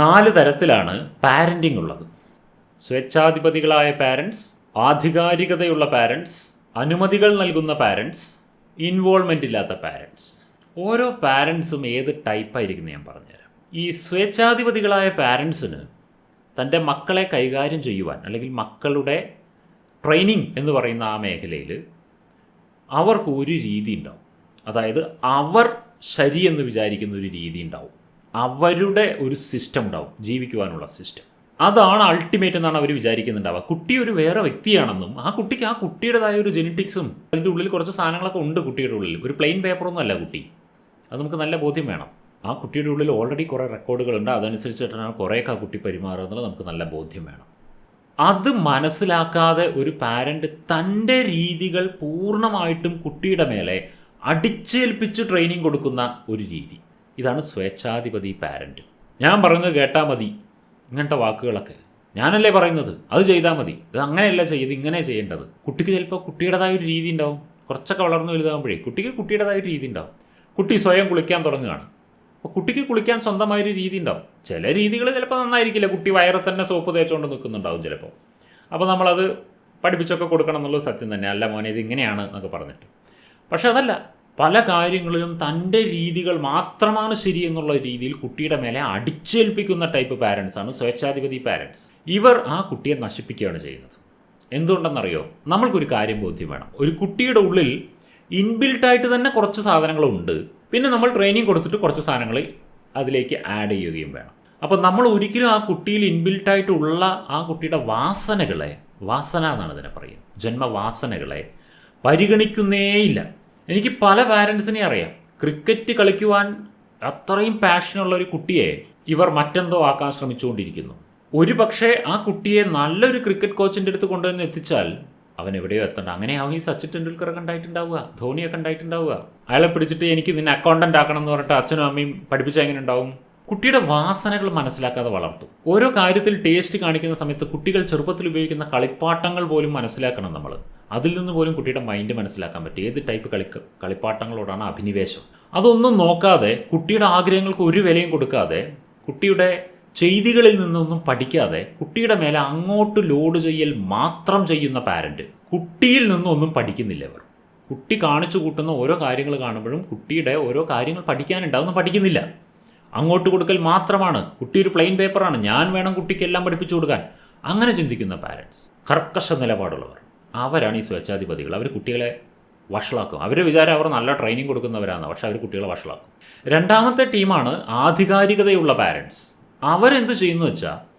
നാല് തരത്തിലാണ് പാരന്റിംഗ് ഉള്ളത്. സ്വേച്ഛാധിപതികളായ പാരൻസ് ആധികാരികതയുള്ള പാരൻസ് അനുമതികൾ നൽകുന്ന പാരൻസ് ഇൻവോൾവ്മെന്റ് ഇല്ലാത്ത പാരൻസ് ഓരോ പാരൻസും ഏത് ടൈപ്പായിരിക്കും ഞാൻ പറഞ്ഞുതരാം. ഈ സ്വേച്ഛാധിപതികളായ പാരൻസിന് തന്റെ മക്കളെ കൈകാര്യം ചെയ്യുവാൻ അല്ലെങ്കിൽ മക്കളുടെ ട്രെയിനിങ് എന്ന് പറയുന്ന ആ മേഖലയിൽ അവർക്ക് ഒരു രീതി ഉണ്ടാവും. അതായത് അവർ ശരിയെന്ന് വിചാരിക്കുന്ന ഒരു രീതി ഉണ്ടാവും. അവരുടെ ഒരു സിസ്റ്റം ഉണ്ടാവും ജീവിക്കുവാനുള്ള സിസ്റ്റം അതാണ് അൾട്ടിമേറ്റ് എന്നാണ് അവർ വിചാരിക്കുന്നുണ്ടാവുക. കുട്ടി ഒരു വേറെ വ്യക്തിയാണെന്നും ആ കുട്ടിക്ക് ആ കുട്ടിയുടേതായ ഒരു ജെനറ്റിക്സും അതിന്റെ ഉള്ളിൽ കുറച്ച് സാധനങ്ങളൊക്കെ ഉണ്ട് കുട്ടിയുടെ ഉള്ളിൽ. ഒരു പ്ലെയിൻ പേപ്പറൊന്നും അല്ല കുട്ടി. അത് നമുക്ക് നല്ല ബോധ്യം വേണം. ആ കുട്ടിയുടെ ഉള്ളിൽ ഓൾറെഡി കുറേ റെക്കോർഡുകളുണ്ട് അതനുസരിച്ചിട്ടാണ് കുറേയൊക്കെ ആ കുട്ടി പെരുമാറുക എന്നുള്ളത് നമുക്ക് നല്ല ബോധ്യം വേണം. അത് മനസ്സിലാക്കാതെ ഒരു പാരന്റ് തന്റെ രീതികൾ പൂർണമായിട്ടും കുട്ടിയുടെ മേലെ അടിച്ചേൽപ്പിച്ച് ട്രെയിനിങ് കൊടുക്കുന്ന ഒരു രീതി. ഇതാണ് സ്വേച്ഛാധിപതി പാരന്റ് ഞാൻ പറയുന്നത് കേട്ടാൽ മതി. ഇങ്ങനത്തെ വാക്കുകളൊക്കെ. ഞാനല്ലേ പറയുന്നത്? അത് ചെയ്താൽ മതി. ഇത് അങ്ങനെയല്ല ചെയ്ത് ഇങ്ങനെ ചെയ്യേണ്ടത്. കുട്ടിക്ക് ചിലപ്പോൾ കുട്ടിയുടേതായ ഒരു രീതി ഉണ്ടാവും. കുറച്ചൊക്കെ വളർന്നു വലുതാകുമ്പോഴേ കുട്ടിക്ക് കുട്ടിയുടേതായ ഒരു രീതി ഉണ്ടാവും. കുട്ടി സ്വയം കുളിക്കാൻ തുടങ്ങുകയാണ്. അപ്പോൾ കുട്ടിക്ക് കുളിക്കാൻ സ്വന്തമായൊരു രീതി ഉണ്ടാവും. ചില രീതികൾ ചിലപ്പോൾ നന്നായിരിക്കില്ല. കുട്ടി വയറെ തന്നെ സോപ്പ് തേച്ചുകൊണ്ട് നിൽക്കുന്നുണ്ടാവും ചിലപ്പോൾ അപ്പോൾ നമ്മളത് പഠിപ്പിച്ചൊക്കെ കൊടുക്കണം എന്നുള്ളത് സത്യം തന്നെ അല്ല മോനെ ഇത് ഇങ്ങനെയാണ് എന്നൊക്കെ പറഞ്ഞിട്ട്. പക്ഷെ അതല്ല പല കാര്യങ്ങളിലും തന്റെ രീതികൾ മാത്രമാണ് ശരി എന്നുള്ള രീതിയിൽ കുട്ടിയുടെ മേലെ അടിച്ചേൽപ്പിക്കുന്ന ടൈപ്പ് പാരൻസ് ആണ് സ്വേച്ഛാധിപതി പാരൻസ് ഇവർ ആ കുട്ടിയെ നശിപ്പിക്കുകയാണ് ചെയ്യുന്നത്. എന്തുകൊണ്ടെന്നറിയോ? നമ്മൾക്കൊരു കാര്യം ബോധ്യം വേണം. ഒരു കുട്ടിയുടെ ഉള്ളിൽ ഇൻബിൽട്ടായിട്ട് തന്നെ കുറച്ച് സാധനങ്ങളുണ്ട് പിന്നെ നമ്മൾ ട്രെയിനിങ് കൊടുത്തിട്ട് കുറച്ച് സാധനങ്ങൾ അതിലേക്ക് ആഡ് ചെയ്യുകയും വേണം. അപ്പോൾ നമ്മൾ ഒരിക്കലും ആ കുട്ടിയിൽ ഇൻബിൽട്ടായിട്ടുള്ള ആ കുട്ടിയുടെ വാസനകളെ വാസന എന്നാണ് ഇതിനെ പറയുന്നത്. ജന്മവാസനകളെ പരിഗണിക്കുന്നേയില്ല. എനിക്ക് പല പാരൻസിനെ അറിയാം. ക്രിക്കറ്റ് കളിക്കുവാൻ അത്രയും പാഷനുള്ള ഒരു കുട്ടിയെ ഇവർ മറ്റെന്തോ ആക്കാൻ ശ്രമിച്ചുകൊണ്ടിരിക്കുന്നു. ഒരു പക്ഷേ ആ കുട്ടിയെ നല്ലൊരു ക്രിക്കറ്റ് കോച്ചിന്റെ അടുത്ത് കൊണ്ടുവന്ന് എത്തിച്ചാൽ അവൻ എവിടെയോ എത്തണ്ട. അങ്ങനെയാവും ഈ സച്ചിൻ ടെണ്ടുൽക്കറൊക്കെ ഉണ്ടായിട്ടുണ്ടാവുക ധോണിയൊക്കെ ഉണ്ടായിട്ടുണ്ടാവുക അയാളെ പിടിച്ചിട്ട് എനിക്ക് നിന്നെ അക്കൗണ്ടന്റ് ആക്കണം എന്ന് പറഞ്ഞിട്ട് അച്ഛനും അമ്മയും പഠിപ്പിച്ച എങ്ങനെ ഉണ്ടാവും കുട്ടിയുടെ വാസനകൾ മനസ്സിലാക്കാതെ വളർത്തും. ഓരോ കാര്യത്തിൽ ടേസ്റ്റ് കാണിക്കുന്ന സമയത്ത് കുട്ടികൾ ചെറുപ്പത്തിൽ ഉപയോഗിക്കുന്ന കളിപ്പാട്ടങ്ങൾ പോലും മനസ്സിലാക്കണം നമ്മൾ അതിൽ നിന്ന് പോലും കുട്ടിയുടെ മൈൻഡ് മനസ്സിലാക്കാൻ പറ്റും. ഏത് ടൈപ്പ് കളി കളിപ്പാട്ടങ്ങളോടാണ് അഭിനിവേശം? അതൊന്നും നോക്കാതെ കുട്ടിയുടെ ആഗ്രഹങ്ങൾക്ക് ഒരു വിലയും കൊടുക്കാതെ കുട്ടിയുടെ ചെയ്തികളിൽ നിന്നൊന്നും പഠിക്കാതെ കുട്ടിയുടെ മേലെ അങ്ങോട്ട് ലോഡ് ചെയ്യൽ മാത്രം ചെയ്യുന്ന പാരന്റ് കുട്ടിയിൽ നിന്നൊന്നും പഠിക്കുന്നില്ല അവർ കുട്ടി കാണിച്ചു കൂട്ടുന്ന ഓരോ കാര്യങ്ങൾ കാണുമ്പോഴും കുട്ടിയുടെ ഓരോ കാര്യങ്ങൾ പഠിക്കാനുണ്ട്. അതൊന്നും പഠിക്കുന്നില്ല. അങ്ങോട്ട് കൊടുക്കൽ മാത്രമാണ്. കുട്ടി ഒരു പ്ലെയിൻ പേപ്പറാണ് ഞാൻ വേണം കുട്ടിക്ക് എല്ലാം പഠിപ്പിച്ചു കൊടുക്കാൻ. അങ്ങനെ ചിന്തിക്കുന്ന പാരൻസ് കർക്കശ നിലപാടുള്ളവർ. അവരാണ് ഈ സ്വേച്ഛാധിപതികൾ. അവർ കുട്ടികളെ വഷളാക്കും. അവരുടെ വിചാരം അവർ നല്ല ട്രെയിനിങ് കൊടുക്കുന്നവരാണ് പക്ഷെ അവർ കുട്ടികളെ വഷളാക്കും. രണ്ടാമത്തെ ടീമാണ് ആധികാരികതയുള്ള പാരൻസ് അവരെന്ത് ചെയ്യുന്നു വെച്ചാൽ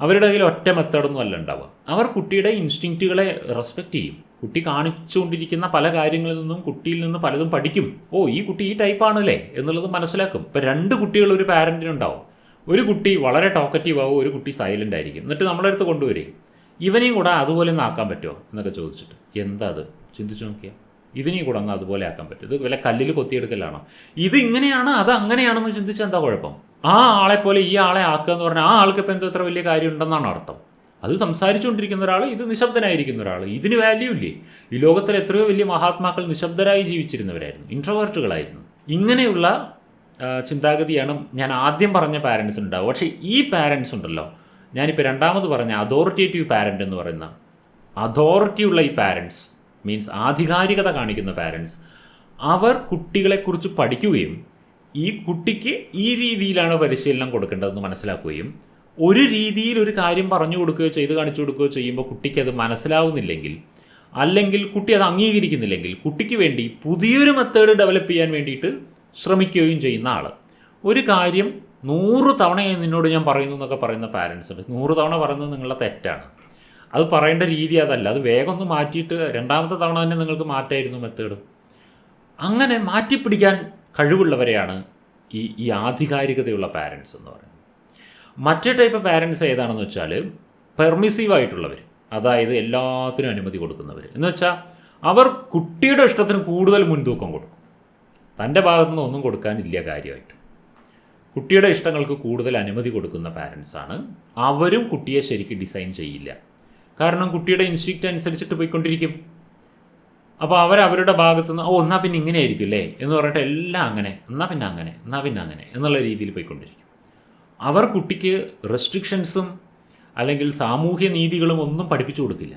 അവരുടെ കയ്യിൽ ഒറ്റ മെത്തേഡൊന്നും അല്ല ഉണ്ടാവുക. അവർ കുട്ടിയുടെ ഇൻസ്റ്റിങ്ക്റ്റുകളെ റെസ്പെക്റ്റ് ചെയ്യും. കുട്ടി കാണിച്ചുകൊണ്ടിരിക്കുന്ന പല കാര്യങ്ങളിൽ നിന്നും കുട്ടിയിൽ നിന്ന് പലതും പഠിക്കും. ഓ ഈ കുട്ടി ഈ ടൈപ്പാണല്ലേ എന്നുള്ളത് മനസ്സിലാക്കും. ഇപ്പം രണ്ട് കുട്ടികൾ ഒരു പാരന്റിനുണ്ടാവും ഒരു കുട്ടി വളരെ ടോക്കറ്റീവ് ആവും ഒരു കുട്ടി സൈലന്റ് ആയിരിക്കും. എന്നിട്ട് നമ്മളെടുത്ത് കൊണ്ടുവരും ഇവനെയും കൂടെ അതുപോലെ ഒന്ന് ആക്കാൻ പറ്റുമോ എന്നൊക്കെ ചോദിച്ചിട്ട്. എന്താ അത്? ചിന്തിച്ചു നോക്കിയാൽ ഇതിനെയും കൂടെ ഒന്ന് അതുപോലെ ആക്കാൻ പറ്റും. ഇത് വല്ല കല്ലിൽ കൊത്തിയെടുക്കലാണോ? ഇത് ഇങ്ങനെയാണ് അത് അങ്ങനെയാണെന്ന് ചിന്തിച്ചാൽ എന്താ കുഴപ്പം? ആ ആളെ പോലെ ഈ ആളെ ആക്കുക എന്ന് പറഞ്ഞാൽ ആ ആൾക്ക് ഇപ്പം എന്തോ ഇത്ര വലിയ കാര്യം ഉണ്ടെന്നാണ് അർത്ഥം. അത് സംസാരിച്ചുകൊണ്ടിരിക്കുന്ന ഒരാൾ ഇത് നിശബ്ദനായിരിക്കുന്ന ഒരാൾ ഇതിന് വാല്യൂ ഇല്ലേ? ഈ ലോകത്തിൽ എത്രയോ വലിയ മഹാത്മാക്കൾ നിശബ്ദരായി ജീവിച്ചിരുന്നവരായിരുന്നു. ഇൻട്രോവേർട്ടുകളായിരുന്നു ഇങ്ങനെയുള്ള ചിന്താഗതിയാണ് ഞാൻ ആദ്യം പറഞ്ഞ പാരൻസ് ഉണ്ടാവും പക്ഷേ ഈ പാരൻസ് ഉണ്ടല്ലോ ഞാനിപ്പോൾ രണ്ടാമത് പറഞ്ഞ അതോറിറ്റേറ്റീവ് പാരന്റ് എന്ന് പറയുന്ന അതോറിറ്റി ഉള്ള ഈ പാരൻസ് മീൻസ് ആധികാരികത കാണിക്കുന്ന പാരൻസ് അവർ കുട്ടികളെക്കുറിച്ച് പഠിക്കുകയും ഈ കുട്ടിക്ക് ഈ രീതിയിലാണ് പരിശീലനം കൊടുക്കേണ്ടതെന്ന് മനസ്സിലാക്കുകയും ഒരു രീതിയിൽ ഒരു കാര്യം പറഞ്ഞു കൊടുക്കുകയോ ചെയ്ത് കാണിച്ചു കൊടുക്കുകയോ ചെയ്യുമ്പോൾ കുട്ടിക്ക് അത് മനസ്സിലാവുന്നില്ലെങ്കിൽ അല്ലെങ്കിൽ കുട്ടി അത് അംഗീകരിക്കുന്നില്ലെങ്കിൽ കുട്ടിക്ക് വേണ്ടി പുതിയൊരു മെത്തേഡ് ഡെവലപ്പ് ചെയ്യാൻ വേണ്ടിയിട്ട് ശ്രമിക്കുകയും ചെയ്യുന്ന ആൾ ഒരു കാര്യം നൂറ് തവണയായി നിന്നോട് ഞാൻ പറയുന്നു എന്നൊക്കെ പറയുന്ന പാരൻസ് ഉണ്ട്. നൂറ് തവണ പറയുന്നത് നിങ്ങളുടെ തെറ്റാണ്. അത് പറയേണ്ട രീതി അതല്ല. അത് വേഗം ഒന്ന് മാറ്റിയിട്ട് രണ്ടാമത്തെ തവണ തന്നെ നിങ്ങൾക്ക് മാറ്റായിരുന്നു മെത്തേഡ് അങ്ങനെ മാറ്റിപ്പിടിക്കാൻ കഴിവുള്ളവരെയാണ് ഈ ഈ ആധികാരികതയുള്ള പാരൻസ് എന്ന് പറയുന്നത്. മറ്റേ ടൈപ്പ് പാരൻസ് ഏതാണെന്ന് വെച്ചാൽ പെർമിസീവ് ആയിട്ടുള്ളവർ അതായത് എല്ലാത്തിനും അനുമതി കൊടുക്കുന്നവർ എന്ന് വെച്ചാൽ അവർ കുട്ടിയുടെ ഇഷ്ടത്തിന് കൂടുതൽ മുൻതൂക്കം കൊടുക്കും. തന്റെ ഭാഗത്തുനിന്ന് ഒന്നും കൊടുക്കാനില്ല കാര്യമായിട്ട്. കുട്ടിയുടെ ഇഷ്ടങ്ങൾക്ക് കൂടുതൽ അനുമതി കൊടുക്കുന്ന പാരൻസാണ് അവരും കുട്ടിയെ ശരിക്ക് ഡിസൈൻ ചെയ്യില്ല. കാരണം കുട്ടിയുടെ ഇൻസ്റ്റിക്റ്റ് അനുസരിച്ചിട്ട് പോയിക്കൊണ്ടിരിക്കും. അപ്പോൾ അവർ അവരുടെ ഭാഗത്തുനിന്ന് ഓ എന്നാൽ പിന്നെ ഇങ്ങനെ ആയിരിക്കും അല്ലേ എന്ന് പറഞ്ഞിട്ട് എല്ലാം അങ്ങനെ എന്നാൽ പിന്നെ അങ്ങനെ എന്നാൽ പിന്നെ അങ്ങനെ എന്നുള്ള രീതിയിൽ പോയിക്കൊണ്ടിരിക്കും. അവർ കുട്ടിക്ക് റെസ്ട്രിക്ഷൻസും അല്ലെങ്കിൽ സാമൂഹ്യ നീതികളും ഒന്നും പഠിപ്പിച്ചു കൊടുക്കില്ല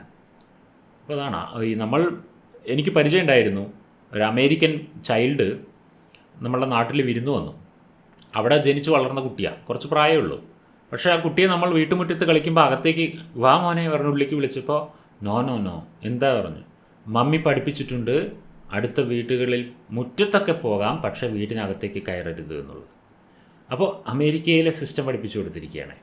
അപ്പോൾ അതാണ് ഈ നമ്മൾ എനിക്ക് പരിചയം ഉണ്ടായിരുന്നു. ഒരു അമേരിക്കൻ ചൈൽഡ് നമ്മളുടെ നാട്ടിൽ വിരുന്നു വന്നു. അവിടെ ജനിച്ച് വളർന്ന കുട്ടിയാണ് കുറച്ച് പ്രായമേ ഉള്ളൂ. പക്ഷേ ആ കുട്ടിയെ നമ്മൾ വീട്ടുമുറ്റത്ത് കളിക്കുമ്പോൾ അകത്തേക്ക് വാ മോനെ പറഞ്ഞ ഉള്ളിലേക്ക് വിളിച്ചപ്പോൾ നോ നോ നോ എന്താ പറഞ്ഞു. മമ്മി പഠിപ്പിച്ചിട്ടുണ്ട്. അടുത്ത വീട്ടുകളിൽ മുറ്റത്തൊക്കെ പോകാം. പക്ഷേ വീട്ടിനകത്തേക്ക് കയറരുത് എന്നുള്ളത്. അപ്പോൾ അമേരിക്കയിലെ സിസ്റ്റം പഠിപ്പിച്ചു കൊടുത്തിരിക്കുകയാണ്.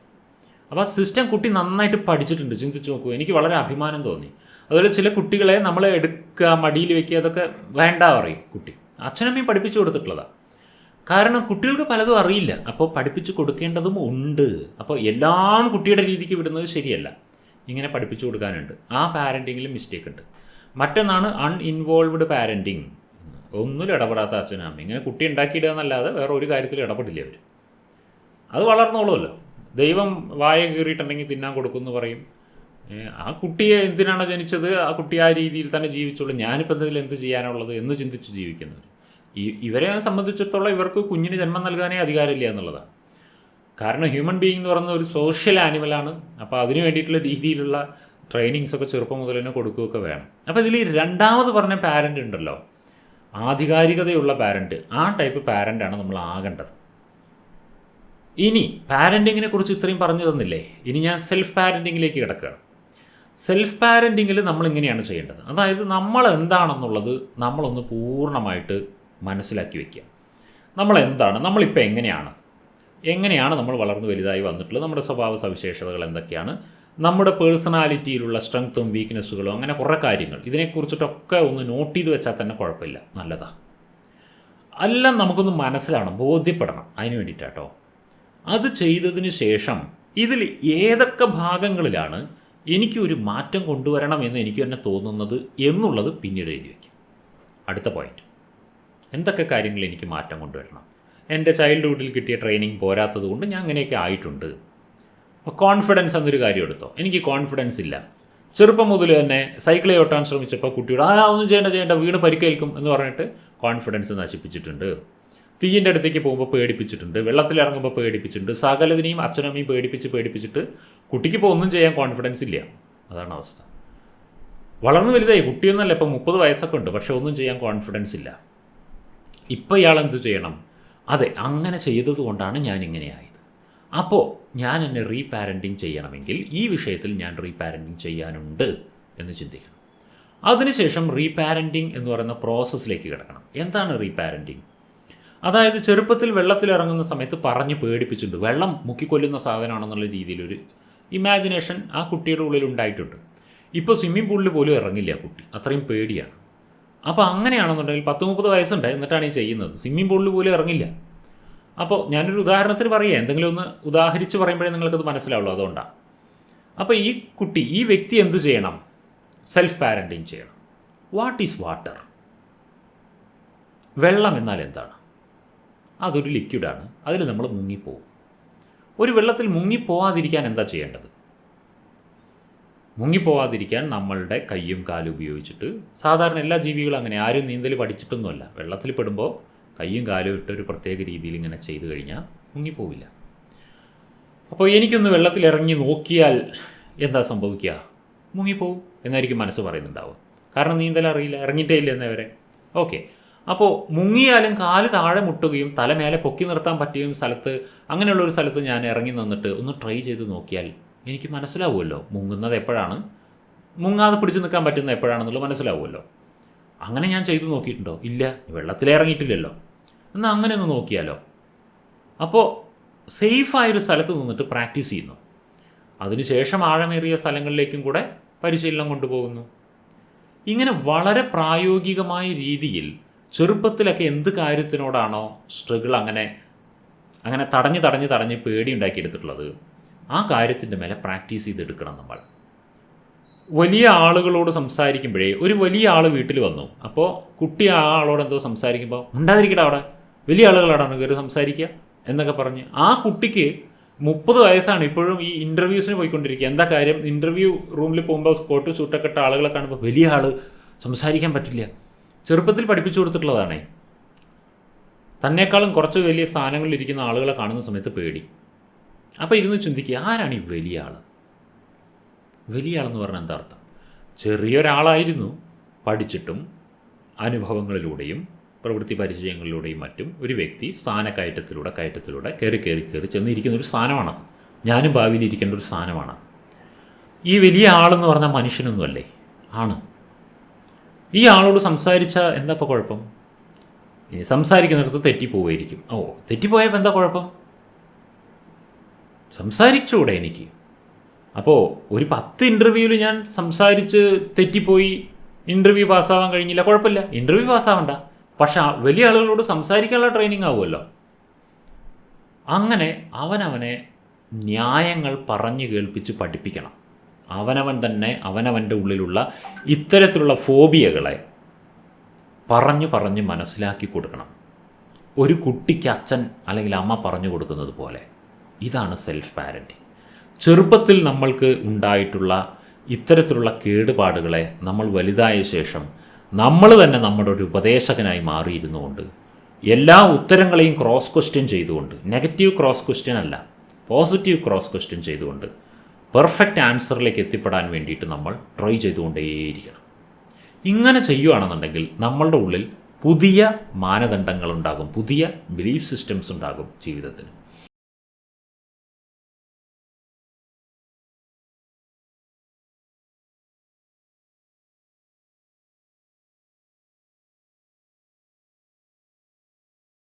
അപ്പോൾ ആ സിസ്റ്റം കുട്ടി നന്നായിട്ട് പഠിച്ചിട്ടുണ്ട്. ചിന്തിച്ച് നോക്കൂ. എനിക്ക് വളരെ അഭിമാനം തോന്നി. അതുപോലെ ചില കുട്ടികളെ നമ്മൾ എടുക്കുക മടിയിൽ വെക്കുക അതൊക്കെ വേണ്ട പറയും കുട്ടി. അച്ഛനമ്മയും പഠിപ്പിച്ചു കൊടുത്തിട്ടുള്ളതാണ് കാരണം കുട്ടികൾക്ക് പലതും അറിയില്ല. അപ്പോൾ പഠിപ്പിച്ചു കൊടുക്കേണ്ടതും ഉണ്ട്. അപ്പോൾ എല്ലാം കുട്ടിയുടെ രീതിക്ക് വിടുന്നത് ശരിയല്ല. ഇങ്ങനെ പഠിപ്പിച്ചു കൊടുക്കാനുണ്ട്. ആ പാരന്റിങ്ങിലും മിസ്റ്റേക്ക് ഉണ്ട്. മറ്റൊന്നാണ് അൺഇൻവോൾവ്ഡ് പാരന്റിങ് ഒന്നിലും ഇടപെടാത്ത അച്ഛനും ഇങ്ങനെ കുട്ടി ഉണ്ടാക്കിയിടുക എന്നല്ലാതെ വേറെ ഒരു കാര്യത്തിലും ഇടപെടില്ല അവർ അത് വളർന്നോളുമല്ലോ. ദൈവം വായ കീറിയിട്ടുണ്ടെങ്കിൽ തിന്നാൻ കൊടുക്കുമെന്ന് പറയും. ആ കുട്ടിയെ എന്തിനാണോ ജനിച്ചത്? ആ കുട്ടി ആ രീതിയിൽ തന്നെ ജീവിച്ചുള്ളൂ ഞാനിപ്പോൾ എന്തെങ്കിലും എന്ത് ചെയ്യാനുള്ളത് എന്ന് ചിന്തിച്ച് ജീവിക്കുന്നവർ ഈ ഇവരെ സംബന്ധിച്ചിടത്തോളം ഇവർക്ക് കുഞ്ഞിന് ജന്മം നൽകാനേ അധികാരമില്ല എന്നുള്ളതാണ്. കാരണം ഹ്യൂമൻ ബീയിങ് എന്ന് പറയുന്ന ഒരു സോഷ്യൽ ആനിമലാണ് അപ്പോൾ അതിന് വേണ്ടിയിട്ടുള്ള രീതിയിലുള്ള ട്രെയിനിങ്സ് ഒക്കെ ചെറുപ്പം മുതൽ തന്നെ കൊടുക്കുകയൊക്കെ വേണം. അപ്പോൾ ഇതിൽ രണ്ടാമത് പറഞ്ഞ പാരന്റ് ഉണ്ടല്ലോ. ആധികാരികതയുള്ള പാരന്റ് ആ ടൈപ്പ് പാരന്റാണ് നമ്മൾ ആകേണ്ടത്. ഇനി പാരന്റിങ്ങിനെ കുറിച്ച് ഇത്രയും പറഞ്ഞു തന്നില്ലേ? ഇനി ഞാൻ സെൽഫ് പാരന്റിങ്ങിലേക്ക് കിടക്കുകയാണ്. സെൽഫ് പാരന്റിങ്ങിൽ നമ്മൾ ഇങ്ങനെയാണ് ചെയ്യേണ്ടത്. അതായത് നമ്മൾ എന്താണെന്നുള്ളത് നമ്മളൊന്ന് പൂർണമായിട്ട് മനസ്സിലാക്കി വയ്ക്കുക നമ്മൾ എന്താണ് നമ്മളിപ്പോൾ എങ്ങനെയാണ്? എങ്ങനെയാണ് നമ്മൾ വളർന്നു വലുതായി വന്നിട്ടുള്ളത്? നമ്മുടെ സ്വഭാവ സവിശേഷതകൾ എന്തൊക്കെയാണ്? നമ്മുടെ പേഴ്സണാലിറ്റിയിലുള്ള സ്ട്രെങ്ത്തും വീക്ക്നെസ്സുകളും അങ്ങനെ കുറേ കാര്യങ്ങൾ. ഇതിനെക്കുറിച്ചിട്ടൊക്കെ ഒന്ന് നോട്ട് ചെയ്ത് വെച്ചാൽ തന്നെ കുഴപ്പമില്ല. നല്ലതാ. എല്ലാം നമുക്കൊന്ന് മനസ്സിലാവണം ബോധ്യപ്പെടണം അതിന് വേണ്ടിയിട്ടാട്ടോ. അത് ചെയ്തതിന് ശേഷം ഇതിൽ ഏതൊക്കെ ഭാഗങ്ങളിലാണ് എനിക്ക് ഒരു മാറ്റം കൊണ്ടുവരണം എന്ന് എനിക്ക് തന്നെ തോന്നുന്നത് എന്നുള്ളത് പിന്നീട് എഴുതി വയ്ക്കും അടുത്ത പോയിന്റ് എന്തൊക്കെ കാര്യങ്ങൾ എനിക്ക് മാറ്റം കൊണ്ടുവരണം? എന്റെ ചൈൽഡ്ഹുഡിൽ കിട്ടിയ ട്രെയിനിങ് പോരാത്തത് കൊണ്ട് ഞാൻ അങ്ങനെയൊക്കെ ആയിട്ടുണ്ട്. അപ്പോൾ കോൺഫിഡൻസ് എന്നൊരു കാര്യം എടുത്തോ? എനിക്ക് കോൺഫിഡൻസ് ഇല്ല. ചെറുപ്പം മുതൽ തന്നെ സൈക്കിൾ ഓട്ടാൻ ശ്രമിച്ചപ്പോൾ കുട്ടിയോട് ആ ഒന്നും ചെയ്യേണ്ട ചെയ്യേണ്ട വീണ് പരിക്കേൽക്കും എന്ന് പറഞ്ഞിട്ട് കോൺഫിഡൻസ് നശിപ്പിച്ചിട്ടുണ്ട്. തീയിന്റെ അടുത്തേക്ക് പോകുമ്പോൾ പേടിപ്പിച്ചിട്ടുണ്ട്. വെള്ളത്തിലിറങ്ങുമ്പോൾ പേടിപ്പിച്ചിട്ടുണ്ട്. സകലതിനെയും അച്ഛനമ്മയും പേടിപ്പിച്ച് പേടിപ്പിച്ചിട്ട് കുട്ടിക്ക് ഇപ്പോൾ ഒന്നും ചെയ്യാൻ കോൺഫിഡൻസ് ഇല്ല. അതാണ് അവസ്ഥ. വളർന്നു വലുതായി. കുട്ടിയൊന്നല്ല ഇപ്പം മുപ്പത് വയസ്സൊക്കെ ഉണ്ട്. പക്ഷെ ഒന്നും ചെയ്യാൻ കോൺഫിഡൻസ് ഇല്ല. ഇപ്പോൾ ഇയാൾ എന്ത് ചെയ്യണം? അതെ അങ്ങനെ ചെയ്തതുകൊണ്ടാണ് ഞാൻ ഇങ്ങനെയായത് അപ്പോൾ ഞാൻ എന്നെ റീപാരന്റിങ് ചെയ്യണമെങ്കിൽ ഈ വിഷയത്തിൽ ഞാൻ റീപാരന്റിങ് ചെയ്യാനുണ്ട് എന്ന് ചിന്തിക്കണം. അതിനുശേഷം റീപാരന്റിങ് എന്ന് പറയുന്ന പ്രോസസ്സിലേക്ക് കിടക്കണം. എന്താണ് റീപാരന്റിങ് അതായത് ചെറുപ്പത്തിൽ വെള്ളത്തിലിറങ്ങുന്ന സമയത്ത് പറഞ്ഞ് പേടിപ്പിച്ചിട്ടുണ്ട്. വെള്ളം മുക്കിക്കൊല്ലുന്ന സാധനമാണെന്നുള്ള രീതിയിലൊരു ഇമാജിനേഷൻ ആ കുട്ടിയുടെ ഉള്ളിൽ ഉണ്ടായിട്ടുണ്ട്. ഇപ്പോൾ സ്വിമ്മിംഗ് പൂളിൽ പോലും ഇറങ്ങില്ല കുട്ടി. അത്രയും പേടിയാണ്. അപ്പോൾ അങ്ങനെയാണെന്നുണ്ടെങ്കിൽ പത്ത് മുപ്പത് വയസ്സുണ്ട് എന്നിട്ടാണ് ഈ ചെയ്യുന്നത്. സ്വിമ്മിംഗ് പൂളിൽ പോലും ഇറങ്ങില്ല. അപ്പോൾ ഞാനൊരു ഉദാഹരണത്തിന് പറയുക എന്തെങ്കിലും ഒന്ന് ഉദാഹരിച്ച് പറയുമ്പോഴേ നിങ്ങൾക്കത് മനസ്സിലാവുള്ളൂ അതുകൊണ്ടാണ് അപ്പോൾ ഈ കുട്ടി ഈ വ്യക്തി എന്ത് ചെയ്യണം? സെൽഫ് പാരന്റിങ് ചെയ്യണം. വാട്ട് ഈസ് വാട്ടർ വെള്ളം എന്നാൽ എന്താണ്? അതൊരു ലിക്വിഡാണ് അതിൽ നമ്മൾ മുങ്ങിപ്പോവും. ഒരു വെള്ളത്തിൽ മുങ്ങിപ്പോവാതിരിക്കാൻ എന്താ ചെയ്യേണ്ടത്? മുങ്ങിപ്പോവാതിരിക്കാൻ നമ്മളുടെ കയ്യും കാലും ഉപയോഗിച്ചിട്ട് സാധാരണ എല്ലാ ജീവികളും അങ്ങനെ ആരും നീന്തൽ പഠിച്ചിട്ടൊന്നുമല്ല. വെള്ളത്തിൽ പെടുമ്പോൾ കയ്യും കാലും ഇട്ട് ഒരു പ്രത്യേക രീതിയിൽ ഇങ്ങനെ ചെയ്തു കഴിഞ്ഞാൽ മുങ്ങിപ്പോവില്ല. അപ്പോൾ എനിക്കൊന്ന് വെള്ളത്തിൽ ഇറങ്ങി നോക്കിയാൽ എന്താ സംഭവിക്കുക? മുങ്ങിപ്പോവും എന്നായിരിക്കും മനസ്സ് പറയുന്നുണ്ടാവുക. കാരണം നീന്തൽ അറിയില്ല ഇറങ്ങിയിട്ടേ ഇല്ല എന്നവരെ ഓക്കെ. അപ്പോൾ മുങ്ങിയാലും കാൽ താഴെ മുട്ടുകയും തലമേലെ പൊക്കി നിർത്താൻ പറ്റുകയും സ്ഥലത്ത് അങ്ങനെയുള്ളൊരു സ്ഥലത്ത് ഞാൻ ഇറങ്ങി നിന്നിട്ട് ഒന്ന് ട്രൈ ചെയ്ത് നോക്കിയാൽ എനിക്ക് മനസ്സിലാവുമല്ലോ. മുങ്ങുന്നത് എപ്പോഴാണ്? മുങ്ങാതെ പിടിച്ചു നിൽക്കാൻ പറ്റുന്നത് എപ്പോഴാണെന്നുള്ളത് മനസ്സിലാവുമല്ലോ. അങ്ങനെ ഞാൻ ചെയ്തു നോക്കിയിട്ടുണ്ടോ? ഇല്ല. വെള്ളത്തിലിറങ്ങിയിട്ടില്ലല്ലോ എന്നാൽ അങ്ങനെ ഒന്ന് നോക്കിയാലോ? അപ്പോൾ സേഫായൊരു സ്ഥലത്ത് നിന്നിട്ട് പ്രാക്ടീസ് ചെയ്യുന്നു. അതിനുശേഷം ആഴമേറിയ സ്ഥലങ്ങളിലേക്കും കൂടെ പരിശീലനം കൊണ്ടുപോകുന്നു. ഇങ്ങനെ വളരെ പ്രായോഗികമായ രീതിയിൽ ചെറുപ്പത്തിലൊക്കെ എന്ത് കാര്യത്തിനോടാണോ സ്ട്രഗിൾ അങ്ങനെ അങ്ങനെ തടഞ്ഞ് തടഞ്ഞ് തടഞ്ഞ് പേടി ഉണ്ടാക്കിയെടുത്തിട്ടുള്ളത്? ആ കാര്യത്തിന്റെ മേലെ പ്രാക്ടീസ് ചെയ്തെടുക്കണം നമ്മൾ. വലിയ ആളുകളോട് സംസാരിക്കുമ്പോഴേ ഒരു വലിയ ആൾ വീട്ടിൽ വന്നു. അപ്പോൾ കുട്ടി ആ ആളോട് എന്തോ സംസാരിക്കുമ്പോൾ ഉണ്ടാതിരിക്കട്ടെ അവിടെ. വലിയ ആളുകളാണ് കയറി സംസാരിക്കുക എന്നൊക്കെ പറഞ്ഞ് ആ കുട്ടിക്ക് മുപ്പത് വയസ്സാണ് ഇപ്പോഴും ഈ ഇന്റർവ്യൂസിന് പോയിക്കൊണ്ടിരിക്കുക എന്താ കാര്യം? ഇന്റർവ്യൂ റൂമിൽ പോകുമ്പോൾ സ്കോട്ട് സൂട്ടൊക്കെ ഇട്ട ആളുകളെ കാണുമ്പോൾ വലിയ ആൾ സംസാരിക്കാൻ പറ്റില്ല. ചെറുപ്പത്തിൽ പഠിപ്പിച്ചു കൊടുത്തിട്ടുള്ളതാണേ. തന്നെക്കാളും കുറച്ച് വലിയ സ്ഥാനങ്ങളിൽ ഇരിക്കുന്ന ആളുകളെ കാണുന്ന സമയത്ത് പേടി. അപ്പോൾ ഇരുന്ന് ചിന്തിക്കുക ആരാണ് ഈ വലിയ ആൾ വലിയ ആളെന്ന് പറഞ്ഞാൽ എന്താ അർത്ഥം? ചെറിയൊരാളായിരുന്നു പഠിച്ചിട്ടും അനുഭവങ്ങളിലൂടെയും പ്രവൃത്തി പരിചയങ്ങളിലൂടെയും മറ്റും ഒരു വ്യക്തി സ്ഥാനക്കയറ്റത്തിലൂടെ കയറ്റത്തിലൂടെ കയറി കയറി കയറി ചെന്നിരിക്കുന്ന ഒരു സ്ഥാനമാണത് ഞാനും ഭാവിയിൽ ഇരിക്കേണ്ട ഒരു സ്ഥാനമാണ് ഈ വലിയ ആളെന്ന് പറഞ്ഞാൽ മനുഷ്യനൊന്നുമല്ലേ? ആണ്. ഈ ആളോട് സംസാരിച്ച എന്താ ഇപ്പോൾ കുഴപ്പം? സംസാരിക്കുന്നിടത്ത് തെറ്റിപ്പോവായിരിക്കും. ഓ തെറ്റിപ്പോയപ്പോൾ എന്താ കുഴപ്പം? സംസാരിച്ചൂടെ എനിക്ക്. അപ്പോൾ ഒരു പത്ത് ഇന്റർവ്യൂവിൽ ഞാൻ സംസാരിച്ച് തെറ്റിപ്പോയി ഇന്റർവ്യൂ പാസ്സാവാൻ കഴിഞ്ഞില്ല. കുഴപ്പമില്ല. ഇന്റർവ്യൂ പാസ്സാവണ്ട. പക്ഷെ വലിയ ആളുകളോട് സംസാരിക്കാനുള്ള ട്രെയിനിങ് ആവുമല്ലോ. അങ്ങനെ അവനവനെ ന്യായങ്ങൾ പറഞ്ഞു കേൾപ്പിച്ച് പഠിപ്പിക്കണം. അവനവൻ തന്നെ അവനവന്റെ ഉള്ളിലുള്ള ഇത്തരത്തിലുള്ള ഫോബിയകളെ പറഞ്ഞു പറഞ്ഞ് മനസ്സിലാക്കി കൊടുക്കണം. ഒരു കുട്ടിക്ക് അച്ഛൻ അല്ലെങ്കിൽ അമ്മ പറഞ്ഞു കൊടുക്കുന്നത് പോലെ. ഇതാണ് സെൽഫ് പാരന്റിങ് ചെറുപ്പത്തിൽ നമ്മൾക്ക് ഉണ്ടായിട്ടുള്ള ഇത്തരത്തിലുള്ള കേടുപാടുകളെ നമ്മൾ വലുതായ ശേഷം നമ്മൾ തന്നെ നമ്മുടെ ഒരു ഉപദേശകനായി മാറിയിരുന്നുകൊണ്ട് എല്ലാ ഉത്തരങ്ങളെയും ക്രോസ് ക്വസ്റ്റ്യൻ ചെയ്തുകൊണ്ട് നെഗറ്റീവ് ക്രോസ് ക്വസ്റ്റ്യൻ അല്ല പോസിറ്റീവ് ക്രോസ് ക്വസ്റ്റ്യൻ ചെയ്തുകൊണ്ട് പെർഫെക്റ്റ് ആൻസറിലേക്ക് എത്തിപ്പെടാൻ വേണ്ടിയിട്ട് നമ്മൾ ട്രൈ ചെയ്തുകൊണ്ടേയിരിക്കണം. ഇങ്ങനെ ചെയ്യുകയാണെന്നുണ്ടെങ്കിൽ നമ്മളുടെ ഉള്ളിൽ പുതിയ മാനദണ്ഡങ്ങൾ ഉണ്ടാകും പുതിയ ബിലീഫ് സിസ്റ്റംസ് ഉണ്ടാകും ജീവിതത്തിന്.